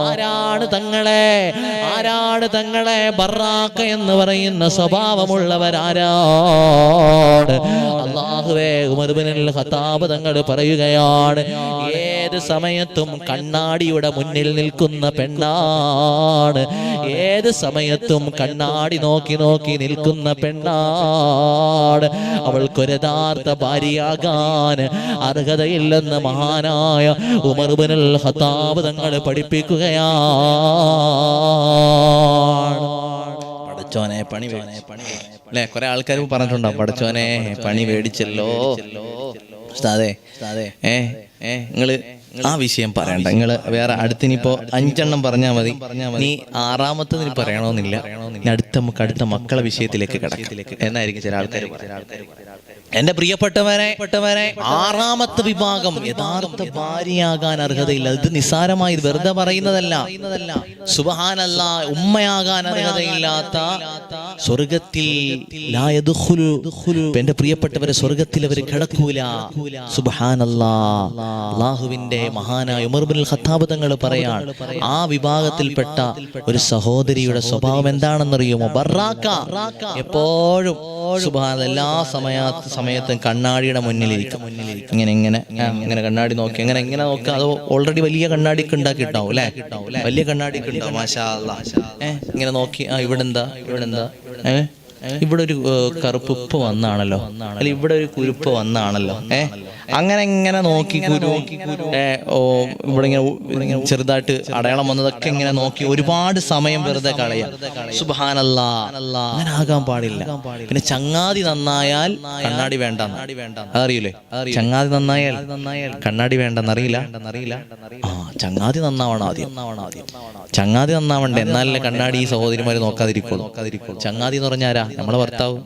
ആരാണ് തങ്ങളെ? ആരാണ് തങ്ങളെ? ബറാക്ക എന്ന് പറയുന്ന സ്വഭാവമുള്ളവരാരാണ്? അള്ളാഹുവേ ഉമർബിനിൽ ഖത്താബ് തങ്ങൾ പറയുകയാണ് ഏത് സമയത്തും കണ്ണാടിയുടെ മുന്നിൽ നിൽക്കുന്ന പെണ്ണാണ്. ഏത് സമയത്തും കണ്ണാടി നോക്കി നോക്കി നിൽക്കുന്ന പെണ്ണാണ്. അവൾക്കൊരു യഥാർത്ഥ ഭാര്യയാകാൻ അർഹതയില്ലെന്ന് മഹാനായ ഉമർബിനുൽ ഖത്താബ് തങ്ങൾ പഠിപ്പിക്കുകയാണ്. പടച്ചോനെ പണി പണി പണി അല്ലെ? കുറെ ആൾക്കാർ പറഞ്ഞിട്ടുണ്ടാവും പടച്ചോനെ പണി മേടിച്ചല്ലോ. ഉസ്താദേ ഏ ഏ നിങ്ങൾ ആ വിഷയം പറയണ്ട. നിങ്ങൾ വേറെ അടുത്തിനിപ്പോ അഞ്ചെണ്ണം പറഞ്ഞാൽ മതി. നീ ആറാമത്തെ നീ പറയണമെന്നില്ല ഇനി അടുത്ത നമുക്ക് അടുത്ത മക്കളെ വിഷയത്തിലേക്ക് കിടക്കാം. എന്നായിരിക്കും ചില ആൾക്കാർ എന്റെ പ്രിയപ്പെട്ടവരെ പെട്ടവരെ ആറാമത്തെ വിഭാഗം യഥാർത്ഥ ഭാര്യയാകാൻ അർഹതയില്ല. ഇത് നിസ്സാരമായി വെറുതെ പറയുന്നതല്ല. സുബഹാനല്ല ഉമ്മയാകാൻ അർഹതയില്ലാത്ത സ്വർഗത്തിൽ. എന്റെ പ്രിയപ്പെട്ടവരെ സ്വർഗത്തിൽ അവർ കിടക്കൂല. സുബഹാനല്ലാഹുവിന്റെ മഹാനായ ഉമർബിൻ ഖത്താബ് തങ്ങൾ പറയാൻ ആ വിഭാഗത്തിൽപ്പെട്ട ഒരു സഹോദരിയുടെ സ്വഭാവം എന്താണെന്നറിയുമോ? ബറാക്ക. എപ്പോഴും സുബഹാൻ എല്ലാ സമയ സമയത്തും കണ്ണാടിയുടെ മുന്നിലിരിക്കും. ഇങ്ങനെ ഇങ്ങനെ ഇങ്ങനെ കണ്ണാടി നോക്കി അങ്ങനെ ഇങ്ങനെ നോക്കുക അത് ഓൾറെഡി വലിയ കണ്ണാടിക്ക് ഉണ്ടാക്കിയിട്ടാവും അല്ലേ? വലിയ കണ്ണാടിക്ക് ഉണ്ടാവും മാഷാ. ഇങ്ങനെ നോക്കി ആ ഇവിടെ എന്താ ഇവിടെ എന്താ ഇവിടെ ഒരു കറുപ്പ് വന്നാണല്ലോ. അല്ല ഇവിടെ ഒരു കുരുപ്പ് വന്നാണല്ലോ. ഏ അങ്ങനെ ഇങ്ങനെ നോക്കി ഗുരു ഓ ഇവിടെ ഇങ്ങനെ ചെറുതായിട്ട് അടയാളം വന്നതൊക്കെ ഇങ്ങനെ നോക്കി ഒരുപാട് സമയം വെറുതെ കളയാ. സുബാനല്ലാ അങ്ങനെ ആകാൻ പാടില്ല. പിന്നെ ചങ്ങാതി നന്നായാൽ കണ്ണാടി വേണ്ട അതറിയില്ലേ ചങ്ങാതി നന്നായാൽ കണ്ണാടി വേണ്ടെന്ന് അറിയില്ല. ആ ചങ്ങാതി നന്നാവണം ആദ്യം. ചങ്ങാതി നന്നാവണ്ടേ? എന്നാലല്ലേ കണ്ണാടി ഈ സഹോദരിമാര് നോക്കാതിരിക്കുള്ളൂ. ചങ്ങാതി എന്ന് പറഞ്ഞാരാ? നമ്മളെ ഭർത്താവ്.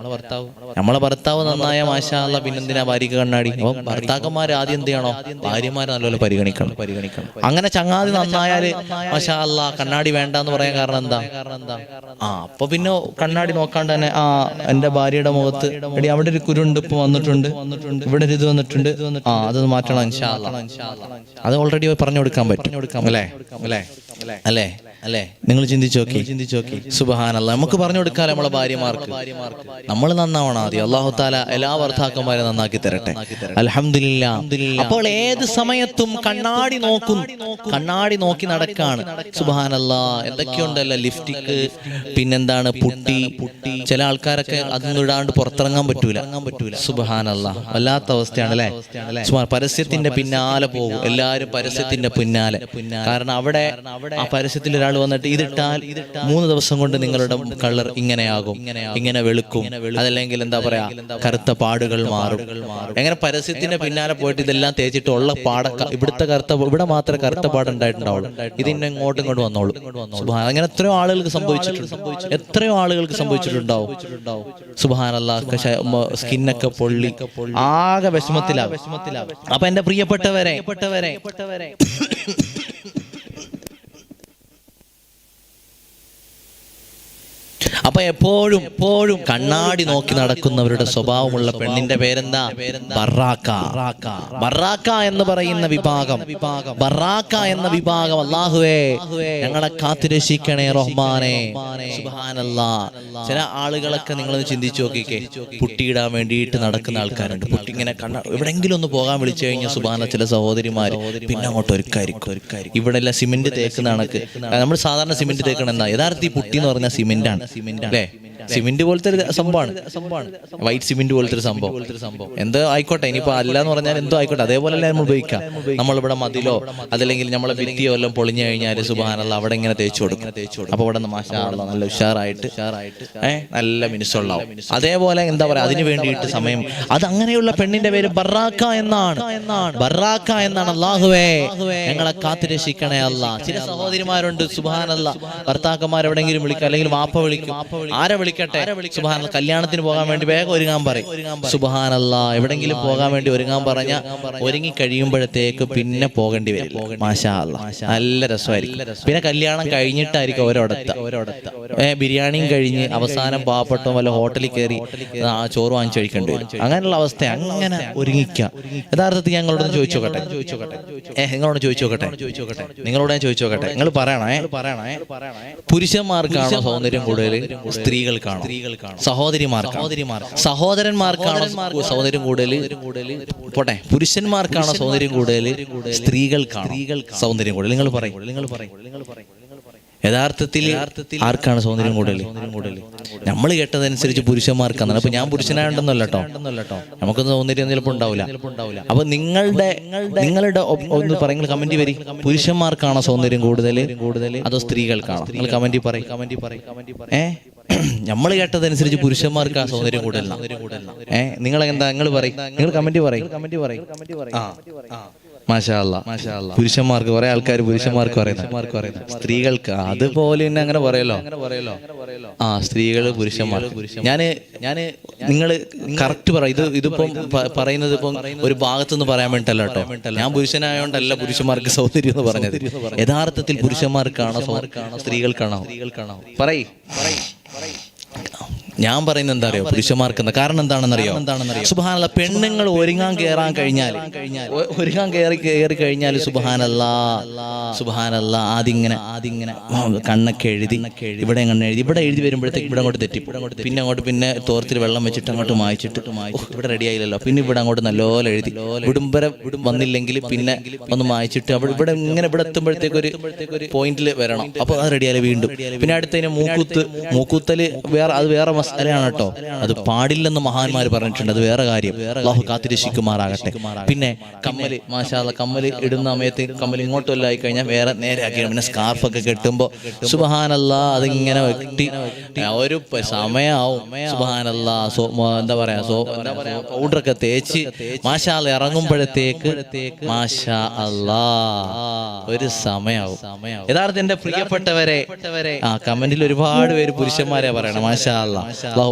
നമ്മളെ ഭർത്താവ്. നന്നായ മാഷാ പിന്നെന്തിനാ ഭാര്യക്ക് കണ്ണാടി? അപ്പൊ ഭർത്താക്കന്മാർ ആദ്യം എന്ത് ചെയ്യണോ? ഭാര്യമാരെ നല്ലപോലെ പരിഗണിക്കണം. പരിഗണിക്കണം അങ്ങനെ ചങ്ങാതി നന്നായാൽ മാഷാല്ല കണ്ണാടി വേണ്ട എന്ന് പറയാൻ കാരണം എന്താ? ആ അപ്പൊ പിന്നെ കണ്ണാടി നോക്കാണ്ട് തന്നെ ആ എന്റെ ഭാര്യയുടെ മുഖത്ത് എടി അവിടെ ഒരു കുരുണ്ട് ഇപ്പൊ വന്നിട്ടുണ്ട്. ഇവിടെ ഒരു ഇത് വന്നിട്ടുണ്ട്. ആ അത് മാറ്റണം. അത് ഓൾറെഡി പറഞ്ഞു കൊടുക്കാൻ പറ്റും. അല്ലേ അല്ലേ? അല്ലേ? അല്ലേ? നിങ്ങൾ ചിന്തിച്ചു നോക്കി. ചിന്തിച്ചു നോക്കി. സുബഹാനല്ല നമുക്ക് പറഞ്ഞു കൊടുക്കാം നമ്മളെ ഭാര്യമാർക്ക്. നമ്മൾ നന്നാവണം ആദ്യം. അള്ളാഹു താല എല്ലാ ഭർത്താക്കന്മാരെ നന്നാക്കി തരട്ടെ. അലഹമില്ല അപ്പോൾ ഏത് സമയത്തും കണ്ണാടി നോക്കും. കണ്ണാടി നോക്കി നടക്കാണ്. സുബഹാനല്ല എന്തൊക്കെയുണ്ടല്ലോ ലിഫ്റ്റിക്ക്? പിന്നെന്താണ് പുട്ടി? പുട്ടി? ചില ആൾക്കാരൊക്കെ അതൊന്നും ഇടാണ്ട് പുറത്തിറങ്ങാൻ പറ്റൂല. പറ്റൂല. സുബഹാനല്ല വല്ലാത്ത അവസ്ഥയാണ് അല്ലേ പരസ്യത്തിന്റെ പിന്നാലെ പോകും. എല്ലാരും പരസ്യത്തിന്റെ പിന്നാലെ. കാരണം അവിടെ ആ പരസ്യത്തിൽ ഒരാൾ വന്നിട്ട് ഇതിട്ടാൽ മൂന്ന് ദിവസം കൊണ്ട് നിങ്ങളുടെ കളർ ഇങ്ങനെയാകും ഇങ്ങനെ വെളുക്കും. അതല്ലെങ്കിൽ എന്താ പറയാ കറുത്ത പാടുകൾ മാറും. എങ്ങനെ പരസ്യത്തിന്റെ പിന്നാലെ പോയിട്ട് ഇതെല്ലാം തേച്ചിട്ട് ഉള്ള പാട ഇവിടുത്തെ കറുത്ത ഇവിടെ മാത്രമേ കറുത്ത പാടുണ്ടായിട്ടുണ്ടാവുള്ളൂ. ഇതിന്നെ ഇങ്ങോട്ടും ഇങ്ങോട്ട് വന്നോളൂ. അങ്ങനെ എത്രയോ ആളുകൾക്ക് സംഭവിച്ചിട്ടുണ്ട്. എത്രയോ ആളുകൾക്ക് സംഭവിച്ചിട്ടുണ്ടാവും. സുബാനല്ല സ്കിന്നൊക്കെ പൊള്ളി ആകെ വിഷമത്തിലാവും. അപ്പൊ എന്റെ പ്രിയപ്പെട്ടവരെ അപ്പൊ എപ്പോഴും എപ്പോഴും കണ്ണാടി നോക്കി നടക്കുന്നവരുടെ സ്വഭാവമുള്ള പെണ്ണിന്റെ പേരെന്താ? ബറാക്ക. ബറാക്ക എന്ന് പറയുന്ന വിഭാഗം. ബറാക്ക എന്ന വിഭാഗം. അള്ളാഹുവേ ഞങ്ങളെ കാത്തുരക്ഷിക്കണേ റഹ്മാനെ. ചില ആളുകളൊക്കെ നിങ്ങളൊന്ന് ചിന്തിച്ചു നോക്കിക്കേ. പുട്ടിയിടാൻ വേണ്ടിയിട്ട് നടക്കുന്ന ആൾക്കാരുണ്ട്. പുട്ടി ഇങ്ങനെ കണ്ണ എവിടെങ്കിലും ഒന്ന് പോകാൻ വിളിച്ചു കഴിഞ്ഞാൽ സുബാന ചില സഹോദരിമാർ പിന്നെ അങ്ങോട്ട് ഒരുക്കായിരിക്കും. ഇവിടെ എല്ലാം സിമെന്റ് തേക്കുന്ന കണക്ക്. നമ്മൾ സാധാരണ സിമെന്റ് തേക്കണം എന്നാ യഥാർത്ഥ ഈ പുട്ടി എന്ന് പറഞ്ഞാൽ സിമെന്റ് ആണ് അല്ലേ സിമെന്റ് പോലത്തെ ഒരു സംഭവമാണ്. വൈറ്റ് സിമെന്റ് പോലത്തെ ഒരു സംഭവം. എന്ത് ആയിക്കോട്ടെ ഇനിയിപ്പോ അല്ല എന്ന് പറഞ്ഞാൽ എന്തോ ആയിക്കോട്ടെ. അതേപോലെ അല്ലേ നമ്മൾ ഉപയോഗിക്കാം. നമ്മളിവിടെ മതിലോ? അതല്ലെങ്കിൽ നമ്മളെ ഭിത്തിയോ എല്ലാം പൊളിഞ്ഞു കഴിഞ്ഞാൽ സുബാനുള്ള അവിടെ ഇങ്ങനെ തേച്ചു കൊടുക്കും. അപ്പൊ ഇവിടെ മാഷാ അല്ലാ നല്ല ഉഷാറായിട്ട് ഏഹ് നല്ല മിനുസുള്ളാവും. അതേപോലെ എന്താ പറയാ അതിന് വേണ്ടിയിട്ട് സമയം. അത് അങ്ങനെയുള്ള പെണ്ണിന്റെ പേര് ബറാക്ക എന്നാണ്. ബറാക്ക എന്നാണ് അള്ളാഹുവേ ഞങ്ങളെ കാത്തുരക്ഷിക്കണേ അല്ല ചില സഹോദരിമാരുണ്ട് സുബാനല്ല ഭർത്താക്കന്മാർ എവിടെയെങ്കിലും വിളിക്കും അല്ലെങ്കിൽ വാപ്പ വിളിക്കും. ആരെ വിളിക്കും? വിളിക്കട്ടെ? സുബാന കല്യാണത്തിന് പോകാൻ വേണ്ടി വേഗം ഒരുങ്ങാൻ പറയും. സുബാനല്ല എവിടെങ്കിലും പോകാൻ വേണ്ടി ഒരുങ്ങാൻ പറഞ്ഞ ഒരുങ്ങി കഴിയുമ്പോഴത്തേക്ക് പിന്നെ പോകേണ്ടി വരും. മാഷാ അല്ല നല്ല രസമായിരിക്കും. പിന്നെ കല്യാണം കഴിഞ്ഞിട്ടായിരിക്കും ഓരോടത്ത് ബിരിയാണിയും കഴിഞ്ഞ് അവസാനം പാവപ്പെട്ടോ വല്ല ഹോട്ടലിൽ കയറി ചോറ് വാങ്ങിച്ചു കഴിക്കേണ്ടി വരും. അങ്ങനെയുള്ള അവസ്ഥ അങ്ങനെ ഒരുങ്ങിക്കാം. യഥാർത്ഥത്തിൽ ഞങ്ങളോട് ചോദിച്ചു നോക്കട്ടെ? ഏ നിങ്ങളോട് ചോദിച്ചു നോക്കട്ടെ? നിങ്ങളോട് ഞാൻ ചോദിച്ചു നോക്കട്ടെ? നിങ്ങൾ പറയണേ. പറയണേ. പുരുഷന്മാർക്കാണോ സൗന്ദര്യം കൂടുതൽ സ്ത്രീകൾക്കാണോ സഹോദരിമാർക്ക് സഹോദരിമാർ സഹോദരന്മാർക്കാണോ സൗന്ദര്യം കൂടുതൽ പോട്ടെ. പുരുഷന്മാർക്കാണോ സൗന്ദര്യം കൂടുതൽ സ്ത്രീകൾക്കാണോ സൗന്ദര്യം കൂടുതൽ നിങ്ങൾ പറയും. നിങ്ങൾ പറയും. നിങ്ങൾ പറയും. യഥാർത്ഥത്തിൽ ആർക്കാണ് സൗന്ദര്യം കൂടുതൽ നമ്മൾ കേട്ടതനുസരിച്ച് പുരുഷന്മാർക്കാണ്. അപ്പൊ ഞാൻ പുരുഷനായിട്ടുണ്ടല്ലോ കേട്ടോ നമുക്കൊന്നും സൗന്ദര്യം ചിലപ്പോൾ ഉണ്ടാവില്ല. അപ്പൊ നിങ്ങളുടെ നിങ്ങളുടെ ഒന്ന് പറയുന്നത് കമന്റ് വരി. പുരുഷന്മാർക്കാണോ സൗന്ദര്യം കൂടുതൽ കൂടുതൽ അതോ സ്ത്രീകൾക്കാണോ? നിങ്ങൾ കമന്റ് പറയും. കമന്റ് പറയും. ഏ? നമ്മൾ കേട്ടതനുസരിച്ച് പുരുഷന്മാർക്ക് ആ സൗന്ദര്യം കൂടുതൽ ഏ നിങ്ങൾ എന്താ നിങ്ങൾ പറയും. നിങ്ങൾ കമന്റ് പറയും. പറയും. പുരുഷന്മാർക്ക് കുറെ ആൾക്കാർ പുരുഷന്മാർക്ക് പറയുന്നു സ്ത്രീകൾക്ക് അതുപോലെ തന്നെ അങ്ങനെ പറയല്ലോ ആ സ്ത്രീകൾ പുരുഷന്മാർ. ഞാൻ ഞാൻ നിങ്ങൾ കറക്റ്റ് പറ. ഇത് ഇതിപ്പം പറയുന്നത് ഇപ്പം ഒരു ഭാഗത്തുനിന്ന് പറയാൻ വേണ്ടിട്ടല്ല കേട്ടോ. ഞാൻ പുരുഷനായോണ്ടല്ല പുരുഷന്മാർക്ക് സൗന്ദര്യം എന്ന് പറഞ്ഞത്. യഥാർത്ഥത്തിൽ പുരുഷന്മാർക്കാണോ സ്ത്രീകൾക്കാണോ സ്ത്രീകൾക്കാണോ? പറയ്. ഞാൻ പറയുന്നത് എന്താ അറിയോ? പുരുഷന്മാർക്ക് കാരണം എന്താണെന്നറിയോ? സുബാന പെണ്ണുങ്ങൾ ഒരുങ്ങാൻ കയറാൻ കഴിഞ്ഞാൽ ഒരുങ്ങാൻ കയറി കയറി കഴിഞ്ഞാൽ സുബാനല്ല സുബാനല്ല ആദ്യം ഇങ്ങനെ ആദ്യം ഇങ്ങനെ കണ്ണൊക്കെ എഴുതി ഇവിടെ കണ്ണ് എഴുതി ഇവിടെ എഴുതി വരുമ്പോഴത്തേക്ക് ഇവിടെ അങ്ങോട്ട് തെറ്റി. പിന്നെ അങ്ങോട്ട് പിന്നെ തോർത്തിൽ വെള്ളം വെച്ചിട്ട് അങ്ങോട്ട് മായിച്ചിട്ട്. ഇവിടെ റെഡി ആയില്ലല്ലോ. പിന്നെ ഇവിടെ അങ്ങോട്ട് നല്ലപോലെ എഴുതി. വിടുംബര വന്നില്ലെങ്കിൽ പിന്നെ ഒന്ന് മായിച്ചിട്ട് അവിടെ ഇവിടെ ഇങ്ങനെ ഇവിടെ എത്തുമ്പോഴത്തേക്ക് ഒരു പോയിന്റിൽ വരണം. അപ്പൊ അത് റെഡിയായാലും വീണ്ടും. പിന്നെ അടുത്തതിന് മൂക്കുത്ത് മൂക്കുത്തൽ വേറെ അത് വേറെ മസാലയാണ് കേട്ടോ അത് പാടില്ലെന്ന് മഹാന്മാർ പറഞ്ഞിട്ടുണ്ട്. അത് വേറെ കാര്യം. അള്ളാഹു കാത്തിരക്ഷിക്കുമാറാകട്ടെ. പിന്നെ കമ്മൽ മാഷാ കമ്മൽ ഇടുന്ന സമയത്ത് കമ്മൽ ഇങ്ങോട്ടല്ല ആയി കഴിഞ്ഞാൽ വേറെ നേരെ ആക്കി പിന്നെ സ്കാർഫ് ഒക്കെ കെട്ടുമ്പോ സുബഹാനല്ല അതിങ്ങനെ വെട്ടി ഒരു സമയമാവും സമയാവും. സുബഹാനല്ല സോ എന്താ പറയാ സോ എന്താ പറയാ പൗഡറൊക്കെ തേച്ച് മാഷാല്ല ഇറങ്ങുമ്പോഴത്തേക്ക് മാഷാ അല്ലാ ഒരു സമയാവും. യഥാർത്ഥ എന്റെ പ്രിയപ്പെട്ടവരെ ആ കമന്റിൽ ഒരുപാട് പേര് പുരുഷന്മാരെ പറയണം മാഷാ അല്ലാ അള്ളാഹു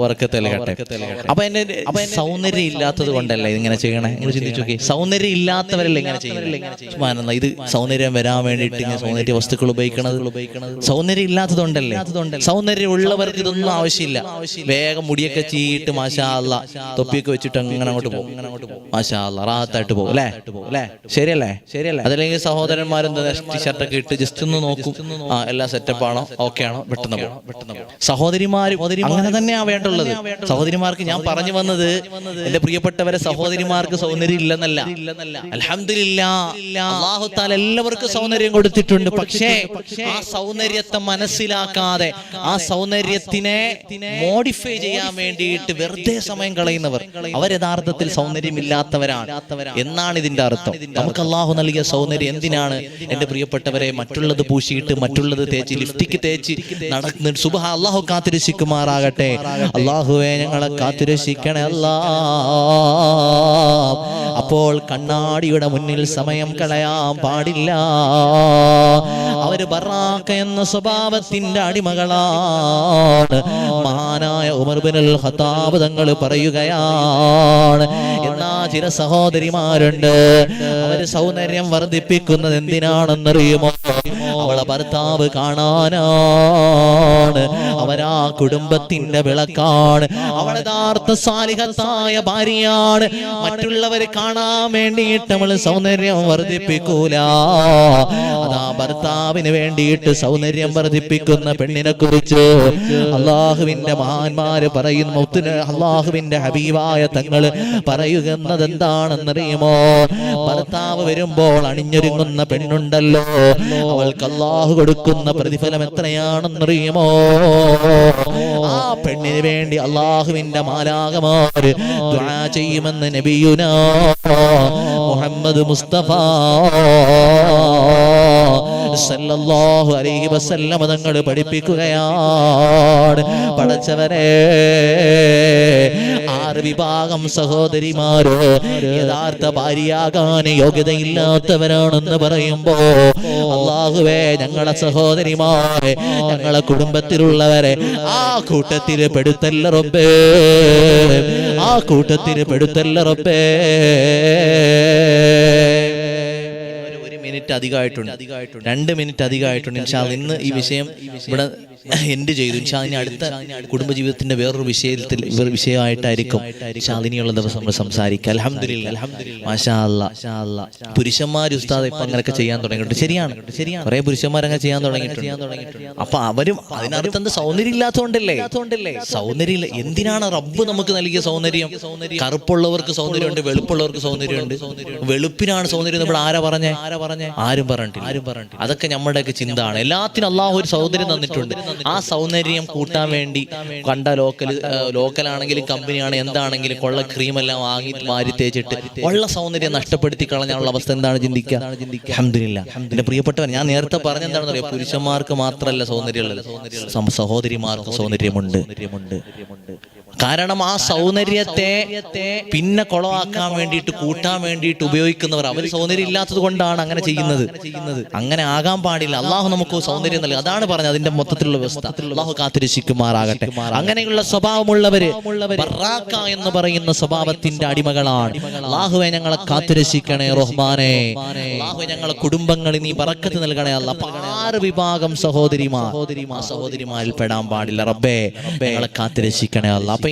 അപ്പൊ എന്നെ സൗന്ദര്യം ഇല്ലാത്തത് കൊണ്ടല്ലേ ഇങ്ങനെ ചെയ്യണേ? നിങ്ങൾ ചിന്തിച്ചു നോക്കി സൗന്ദര്യം ഇല്ലാത്തവരല്ലേ ഇങ്ങനെ ചെയ്യുന്നത് ഇത് സൗന്ദര്യം വരാൻ വേണ്ടിയിട്ട് ഇങ്ങനെ സൗന്ദര്യ വസ്തുക്കൾ ഉപയോഗിക്കണത്? സൗന്ദര്യം ഇല്ലാത്തതുകൊണ്ടല്ലേ സൗന്ദര്യം ഉള്ളവർക്ക് ഇതൊന്നും ആവശ്യമില്ല. വേഗം മുടിയൊക്കെ ചീയിട്ട് മാഷാ അല്ല തൊപ്പിയൊക്കെ വെച്ചിട്ട് അങ്ങനെ അങ്ങോട്ട് പോകും. മാഷാ അല്ല റാഹത്തായിട്ട് പോകും അല്ലേ? അല്ലേ? ശരിയല്ലേ? ശരിയല്ലേ? അതല്ലെങ്കിൽ സഹോദരന്മാരെന്താ ടീഷർട്ടൊക്കെ ഇട്ട് ജസ്റ്റ് ഒന്ന് നോക്കും. ആ എല്ലാം സെറ്റപ്പ് ആണോ? ഓക്കെ ആണോ? പെട്ടെന്ന് പോകും. സഹോദരിമാരും അങ്ങനെ തന്നെയാ വേണ്ടുള്ളത്. സഹോദരിമാർക്ക് ഞാൻ പറഞ്ഞു വന്നത് എന്റെ പ്രിയപ്പെട്ടവരെ സഹോദരിമാർക്ക് സൗന്ദര്യം ഇല്ലെന്നല്ല താല എല്ലാവർക്കും സൗന്ദര്യം കൊടുത്തിട്ടുണ്ട്. പക്ഷേ ആ സൗന്ദര്യത്തെ മനസ്സിലാക്കാതെ ആ സൗന്ദര്യത്തിനെ മോഡിഫൈ ചെയ്യാൻ വേണ്ടിയിട്ട് വെറുതെ സമയം കളയുന്നവർ. അവർ യഥാർത്ഥത്തിൽ സൗന്ദര്യമില്ലാത്തവരാണ്. എന്നാണ് ഇതിന്റെ അർത്ഥം. നമുക്ക് അള്ളാഹു നൽകിയ സൗന്ദര്യം എന്തിനാണ്? എന്റെ പ്രിയപ്പെട്ടവരെ മറ്റുള്ളത് പൂശിയിട്ട് മറ്റുള്ളത് തേച്ച് ലിഫ്റ്റിക്ക് തേച്ച് നടന്ന് സുബഹ അള്ളാഹു കാത്തിരക്ഷിക്കുമാറാകട്ടെ അള്ളാഹുവെ ഞങ്ങളെ കാത്തുരക്ഷിക്കണേ അല്ലാ. അപ്പോൾ കണ്ണാടിയുടെ മുന്നിൽ സമയം കളയാൻ പാടില്ല. അവർ ബറാക്ക എന്ന സ്വഭാവത്തിന്റെ അടിമകളാണ്. മഹാനായ ഉമർബിനുൽ ഹത്താബ് തങ്ങൾ പറയുകയാണ്. എന്നാ ചില സഹോദരിമാരുണ്ട്. അവർ സൗന്ദര്യം വർദ്ധിപ്പിക്കുന്നത് എന്തിനാണെന്നറിയുമോ? അവളെ ഭർത്താവ് കാണാനാണ്. അവരാ കുടുംബത്തിന്റെ വിളക്കാണ്. അവൾ യഥാർത്ഥ സാലിഹത്തായ ഭാര്യയാണ്. മറ്റുള്ളവർ കാണാൻ വേണ്ടിയിട്ട് അവൾ സൗന്ദര്യം വർദ്ധിപ്പിക്കൂല. അതാ ഭർത്താവിന് വേണ്ടിയിട്ട് സൗന്ദര്യം വർദ്ധിപ്പിക്കുന്ന പെണ്ണിനെ കുറിച്ച് അള്ളാഹുവിന്റെ മഹാന്മാര് പറയുന്ന. അള്ളാഹുവിന്റെ ഹബീബായ തങ്ങൾ പറയുന്നത് എന്താണെന്നറിയുമോ ഭർത്താവ് വരുമ്പോൾ അണിഞ്ഞൊരുങ്ങുന്ന പെണ്ണുണ്ടല്ലോ. അവൾക്ക് കൊടുക്കുന്ന പ്രതിഫലം എത്രയാണെന്നറിയുമോ? ആ പെണ്ണിന് വേണ്ടി അള്ളാഹുവിന്റെ മാലാകമാര് ചെയ്യുമെന്ന് നബിയുന മുഹമ്മദ് മുസ്തഫ സല്ലല്ലാഹു അലൈഹി വസല്ലമ തങ്ങൾ പഠിപ്പിക്കുകയാണ്. പടച്ചവരെ വിഭാഗം സഹോദരിമാര്. യഥാർത്ഥ ഭാര്യയാകാൻ യോഗ്യതയില്ലാത്തവരാണെന്ന് പറയുമ്പോ അള്ളാഹുവേ ഞങ്ങളെ സഹോദരിമാരെ ഞങ്ങളെ കുടുംബത്തിലുള്ളവരെ ആ കൂട്ടത്തിൽ പെടുത്തല്ല റബ്ബേ. ആ കൂട്ടത്തിൽ പെടുത്തല്ല റബ്ബേ. മിനിറ്റ് അധികമായിട്ടുണ്ട്. രണ്ട് മിനിറ്റ് അധികമായിട്ടുണ്ട്. ഇൻഷാ. ഇന്ന് ഈ വിഷയം ഇവിടെ എൻഡ് ചെയ്തു. ഇൻഷാ ഇനി അടുത്ത കുടുംബജീവിതത്തിന്റെ വേറൊരു വിഷയത്തിൽ വിഷയമായിട്ടായിരിക്കും. ഇനിയുള്ള ദിവസം നമ്മൾ സംസാരിക്കുക അലഹമില്ല. പുരുഷന്മാർ ഉസ്താദ് ഇപ്പൊ അങ്ങനെയൊക്കെ ചെയ്യാൻ തുടങ്ങിയിട്ടുണ്ട്. ശരിയാണ്. ശരിയാണ് കുറെ പുരുഷന്മാരങ്ങനെ ചെയ്യാൻ തുടങ്ങിയിട്ടുണ്ട്. അപ്പൊ അവരും അതിനർത്ഥം സൗന്ദര്യം ഇല്ലാത്തതുകൊണ്ടല്ലേ? സൗന്ദര്യം. എന്തിനാണ് റബ്ബ് നമുക്ക് നൽകിയ സൗന്ദര്യം? കറുപ്പുള്ളവർക്ക് സൗന്ദര്യമുണ്ട് വെളുപ്പുള്ളവർക്ക് സൗന്ദര്യമുണ്ട്. വെളുപ്പിനാണ് സൗന്ദര്യം. നമ്മൾ ആരാ പറഞ്ഞേ ആരാ പറഞ്ഞേ? ആരും പറഞ്ഞിട്ടില്ല. ആരും പറഞ്ഞിട്ടില്ല. അതൊക്കെ നമ്മുടെയൊക്കെ ചിന്തയാണ് എല്ലാത്തിനും അള്ളാഹു ഒരു സൗന്ദര്യം തന്നിട്ടുണ്ട്. ആ സൗന്ദര്യം കൂട്ടാൻ വേണ്ടി കണ്ട ലോക്കൽ ലോക്കലാണെങ്കിലും കമ്പനിയാണ് എന്താണെങ്കിലും കൊള്ള ക്രീം എല്ലാം വാങ്ങി മാരി തേച്ചിട്ട് ഉള്ള സൗന്ദര്യം നഷ്ടപ്പെടുത്തി കളഞ്ഞാനുള്ള അവസ്ഥ എന്താണ് ചിന്തിക്കുക? എന്റെ പ്രിയപ്പെട്ടവൻ ഞാൻ നേരത്തെ പറഞ്ഞെന്താണെന്ന് അറിയാം? പുരുഷന്മാർക്ക് മാത്രമല്ല സൗന്ദര്യമുള്ളത്. സഹോദരിമാർക്ക് സൗന്ദര്യമുണ്ട്. കാരണം ആ സൗന്ദര്യത്തെ പിന്നെ കൊളവാക്കാൻ വേണ്ടിയിട്ട് കൂട്ടാൻ വേണ്ടിയിട്ട് ഉപയോഗിക്കുന്നവർ അവർ സൗന്ദര്യം ഇല്ലാത്തത് കൊണ്ടാണ് അങ്ങനെ ചെയ്യുന്നത്. അങ്ങനെ ആകാൻ പാടില്ല. അള്ളാഹു നമുക്ക് സൗന്ദര്യം നൽകുക അതാണ് പറഞ്ഞത് അതിന്റെ മൊത്തത്തിലുള്ള വ്യവസ്ഥ. അള്ളാഹു കാത്തിരിശിക്കുമാറാകട്ടെ അങ്ങനെയുള്ള സ്വഭാവമുള്ളവര് എന്ന് പറയുന്ന സ്വഭാവത്തിന്റെ അടിമകളാണ്. അള്ളാഹുവെ ഞങ്ങളെ കാത്തിരശിക്കണേ റഹ്മാനെ. അള്ളാഹു ഞങ്ങളെ കുടുംബങ്ങളിൽ നീ പറക്കത്ത് നൽകണേ അല്ല. ആറ് വിഭാഗം സഹോദരിമാ സഹോദരിമാരിൽ പെടാൻ പാടില്ല. റബ്ബേ ഞങ്ങളെ കാത്തിരശിക്കണേ അല്ല. അപ്പൊ